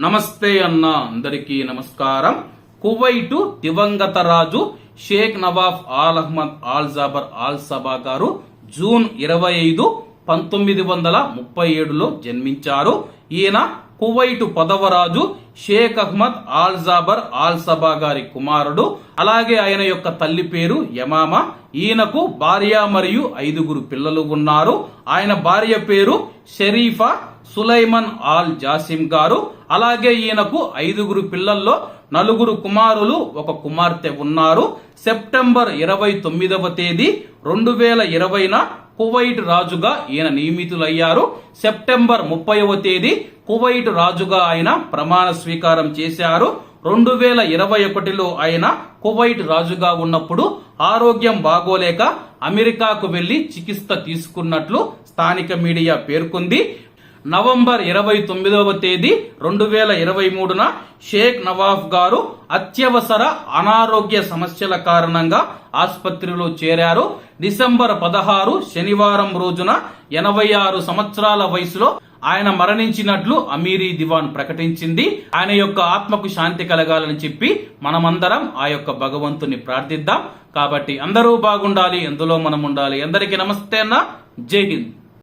నమస్తే అన్న అందరికీ నమస్కారం. కువైటు దివంగత రాజు Sheikh Nawaf Al Ahmad Al Jaber Al Sabah గారు జూన్ ఇరవై ఐదు పంతొమ్మిది వందల ముప్పై ఏడులో జన్మించారు. ఈయన Kuwait పదవరాజు Sheikh Ahmad Al Jaber Al Sabah గారి కుమారుడు. అలాగే ఆయన యొక్క తల్లి పేరు యమామ. ఈయనకు భార్య మరియు ఐదుగురు పిల్లలు ఉన్నారు. ఆయన భార్య పేరు షరీఫా సులైమన్ ఆల్ జాసిం గారు. అలాగే ఈయనకు ఐదుగురు పిల్లల్లో నలుగురు కుమారులు ఒక కుమార్తె ఉన్నారు. సెప్టెంబర్ ఇరవై తొమ్మిదవ తేదీ రెండు వేల ఇరవైన కువైట్ రాజుగా ఈయన నియమితులయ్యారు. సెప్టెంబర్ ముప్పైవ తేదీ కువైట్ రాజుగా ఆయన ప్రమాణ స్వీకారం చేశారు. రెండు వేల ఇరవై ఒకటిలో ఆయన కువైట్ రాజుగా ఉన్నప్పుడు ఆరోగ్యం బాగోలేక అమెరికాకు వెళ్ళి చికిత్స తీసుకున్నట్లు స్థానిక మీడియా పేర్కొంది. నవంబర్ ఇరవై తొమ్మిదవ తేదీ రెండు వేల ఇరవై మూడున షేక్ నవాఫ్ గారు అత్యవసర అనారోగ్య సమస్యల కారణంగా ఆసుపత్రిలో చేరారు. డిసెంబర్ పదహారు శనివారం రోజున ఎనభై ఆరు సంవత్సరాల వయసులో ఆయన మరణించినట్లు అమీరీ దివాన్ ప్రకటించింది. ఆయన యొక్క ఆత్మకు శాంతి కలగాలని చెప్పి మనమందరం ఆ యొక్క భగవంతుని ప్రార్థిద్దాం. కాబట్టి అందరూ బాగుండాలి ఎందులో మనం ఉండాలి. అందరికీ నమస్తే అన్న. జై హింద్.